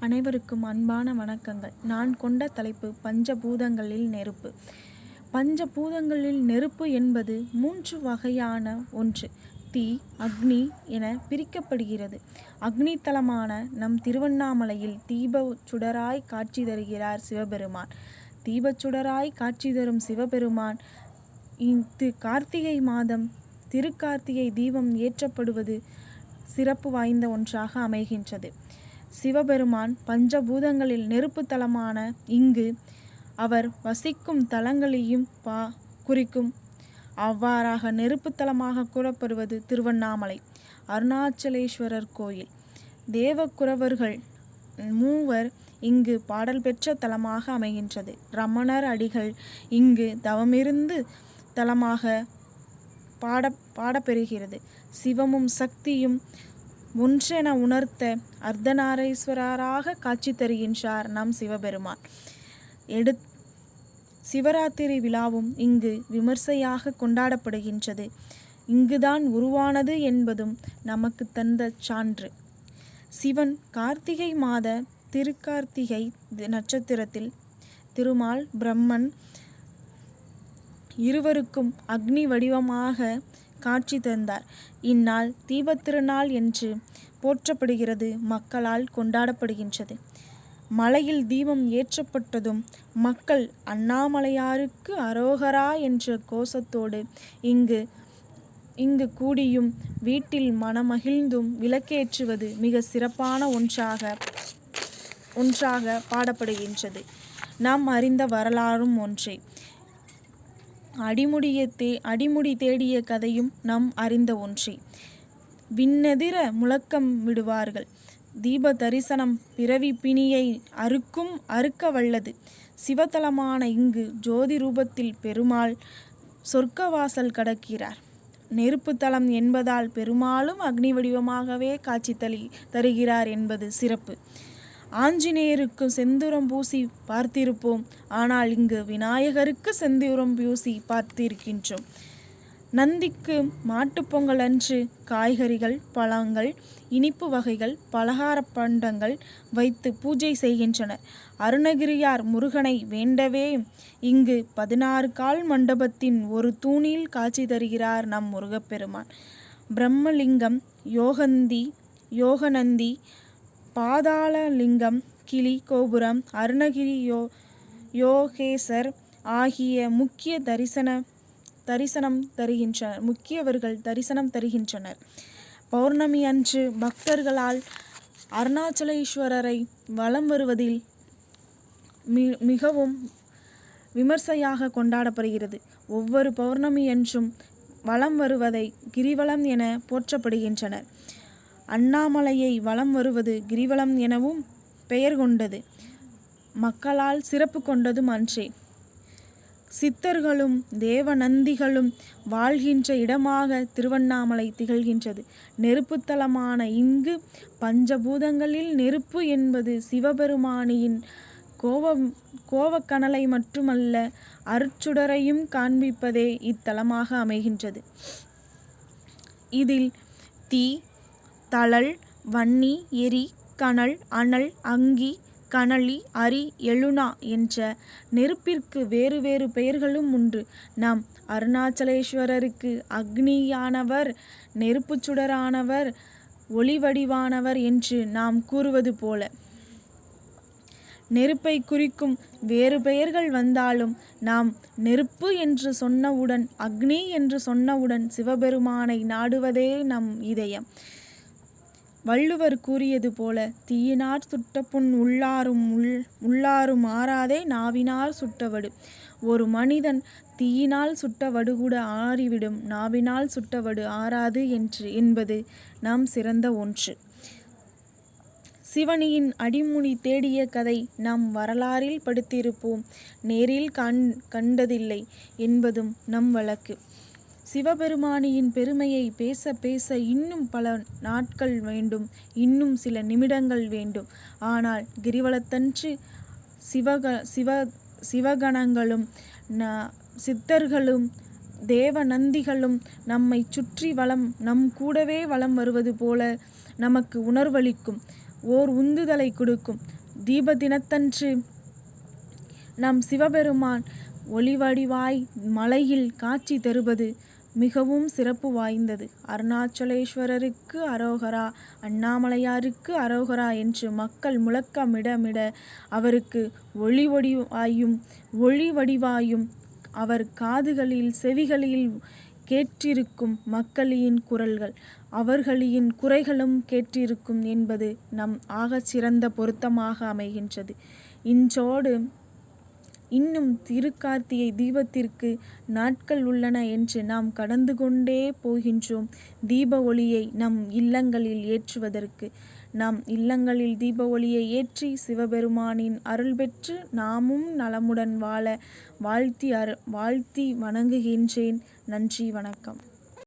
அனைவருக்கும் அன்பான வணக்கங்கள். நான் கொண்ட தலைப்பு பஞ்சபூதங்களில் நெருப்பு. பஞ்சபூதங்களில் நெருப்பு என்பது மூன்று வகையான ஒன்று. தீ அக்னி என பிரிக்கப்படுகிறது. அக்னி தலமான நம் திருவண்ணாமலையில் தீப சுடராய் காட்சி தருகிறார் சிவபெருமான். தீபச்சுடராய் காட்சி தரும் சிவபெருமான் இது கார்த்திகை மாதம் திருக்கார்த்திகை தீபம் ஏற்றப்படுவது சிறப்பு வாய்ந்த ஒன்றாக அமைகின்றது. சிவபெருமான் பஞ்சபூதங்களில் நெருப்பு தலமான இங்கு அவர் வசிக்கும் தலங்களையும் பா குறிக்கும். அவ்வாறாக நெருப்பு தலமாக கூறப்படுவது திருவண்ணாமலை அருணாச்சலேஸ்வரர் கோயில். தேவக்குறவர்கள் மூவர் இங்கு பாடல் பெற்ற தலமாக அமைகின்றது. ரமணர் அடிகள் இங்கு தவமிருந்து தலமாக பாட பாடப்பெறுகிறது. சிவமும் சக்தியும் ஒன்றென உணர்த்த அர்த்தநாரீஸ்வரராக காட்சி தருகின்றார் நம் சிவபெருமான். எடு சிவராத்திரி விழாவும் இங்கு விமர்சையாக கொண்டாடப்படுகின்றது. இங்குதான் உருவானது என்பதும் நமக்கு தந்த சான்று. சிவன் கார்த்திகை மாத திருக்கார்த்திகை நட்சத்திரத்தில் திருமால் பிரம்மன் இருவருக்கும் அக்னி வடிவமாக காட்சி தந்தார். இந்நாள் தீபத்திருநாள் என்று போற்றப்படுகிறது மக்களால் கொண்டாடப்படுகின்றது. மலையில் தீபம் ஏற்றப்பட்டதும் மக்கள் அண்ணாமலையாருக்கு அரோகரா என்ற கோஷத்தோடு இங்கு இங்கு கூடியும் வீட்டில் மனமகிழ்ந்தும் விளக்கேற்றுவது மிக சிறப்பான ஒன்றாக ஒன்றாக பாடப்படுகின்றது. நாம் அறிந்த வரலாறும் ஒன்றே. அடிமுடிய தே அடிமுடி தேடிய கதையும் நாம் அறிந்த ஒன்றே. விண்ணெதிர முழக்கம் விடுவார்கள். தீப தரிசனம் பிறவி பிணியை அறுக்கும் அறுக்க வல்லது. சிவத்தலமான இங்கு ஜோதி ரூபத்தில் பெருமாள் சொர்க்கவாசல் கடக்கிறார். நெருப்பு தலம் என்பதால் பெருமாளும் அக்னி வடிவமாகவே காட்சி தளி தருகிறார் என்பது சிறப்பு. ஆஞ்சநேயருக்கு செந்தூரம் பூசி பார்த்திருப்போம். ஆனால் இங்கு விநாயகருக்கு செந்துரம் பூசி பார்த்திருக்கின்றோம். நந்திக்கு மாட்டுப்பொங்கல் அன்று காய்கறிகள் பழங்கள் இனிப்பு வகைகள் பலகார பண்டங்கள் வைத்து பூஜை செய்கின்றனர். அருணகிரியார் முருகனை வேண்டவே இங்கு பதினாறு கால் மண்டபத்தின் ஒரு தூணில் காட்சி தருகிறார் நம் முருகப்பெருமான். பிரம்மலிங்கம் யோகந்தி யோகநந்தி பாதாளலிங்கம் கிளி கோபுரம் அருணகிரி யோ யோகேசர் ஆகிய முக்கிய தரிசன தரிசனம் தருகின்ற முக்கியவர்கள் தரிசனம் தருகின்றனர். பௌர்ணமி அன்று பக்தர்களால் அருணாச்சலேஸ்வரரை வலம் வருவதில் மி மிகவும் விமர்சையாக கொண்டாடப்படுகிறது. ஒவ்வொரு பௌர்ணமி என்றும் வலம் வருவதை கிரிவலம் என போற்றப்படுகின்றனர். அண்ணாமலையை வலம் வருவது கிரிவலம் எனவும் பெயர் கொண்டது. மக்களால் சிறப்பு கொண்டதும் அன்றே. சித்தர்களும் தேவநந்திகளும் வாழ்கின்ற இடமாக திருவண்ணாமலை திகழ்கின்றது. நெருப்புத்தலமான இங்கு பஞ்சபூதங்களில் நெருப்பு என்பது சிவபெருமானியின் கோவம் கோவக்கனலை மட்டுமல்ல அருச்சுடரையும் காண்பிப்பதே இத்தலமாக அமைகின்றது. இதில் தீ தழல் வன்னி எரி கனல் அனல் அங்கி கனலி அரி எழுனா என்ற நெருப்பிற்கு வேறு வேறு பெயர்களும் உண்டு. நாம் அருணாச்சலேஸ்வரருக்கு அக்னியானவர் நெருப்பு சுடரானவர் ஒளிவடிவானவர் என்று நாம் கூறுவது போல. நெருப்பை குறிக்கும் வேறு பெயர்கள் வந்தாலும் நாம் நெருப்பு என்று சொன்னவுடன் அக்னி என்று சொன்னவுடன் சிவபெருமானை நாடுவதே நம் இதயம். வள்ளுவர் கூறியது போல தீயினார் சுட்ட புண் உள்ளாரும் உள் உள்ளாரும் ஆறாதே நாவினார் சுட்டவடு. ஒரு மனிதன் தீயினால் சுட்டவடு கூட ஆறிவிடும் நாவினால் சுட்டவடு ஆறாது என்று என்பது நாம் சிறந்த ஒன்று. சிவனியின் அடிமுடி தேடிய கதை நாம் வரலாறில் படித்திருப்போம் நேரில் கண் கண்டதில்லை என்பதும் நம் வழக்கு. சிவபெருமானியின் பெருமையை பேச பேச இன்னும் பல நாட்கள் வேண்டும். இன்னும் சில நிமிடங்கள் வேண்டும். ஆனால் கிரிவலத்தன்று சிவக சிவ சிவகணங்களும் ந சித்தர்களும் தேவநந்திகளும் நம்மை சுற்றி வளம் நம் கூடவே வளம் வருவது போல நமக்கு உணர்வளிக்கும். ஓர் உந்துதலை கொடுக்கும். தீப தினத்தன்று நம் சிவபெருமான் ஒளிவடிவாய் மலையில் காட்சி தருவது மிகவும் சிறப்பு வாய்ந்தது. அருணாச்சலேஸ்வரருக்கு அரோகரா அண்ணாமலையாருக்கு அரோகரா என்று மக்கள் முழக்கமிடமிட அவருக்கு ஒளி வடிவாயும் ஒளி வடிவாயும் அவர் காதுகளில் செவிகளில் கேட்டிருக்கும் மக்களின் குரல்கள் அவர்களின் குறைகளும் கேட்டிருக்கும் என்பது நம் ஆகச் சிறந்த பொருத்தமாக அமைகின்றது. இன்றோடு இன்னும் திருக்கார்த்திகை தீபத்திற்கு நாட்கள் உள்ளன என்று நாம் கடந்து கொண்டே போகின்றோம். தீப ஒளியை நம் இல்லங்களில் ஏற்றுவதற்கு. நாம் இல்லங்களில் தீப ஒளியை ஏற்றி சிவபெருமானின் அருள் பெற்று நாமும் நலமுடன் வாழ வாழ்த்தி அரு வாழ்த்தி வணங்குகின்றேன். நன்றி வணக்கம்.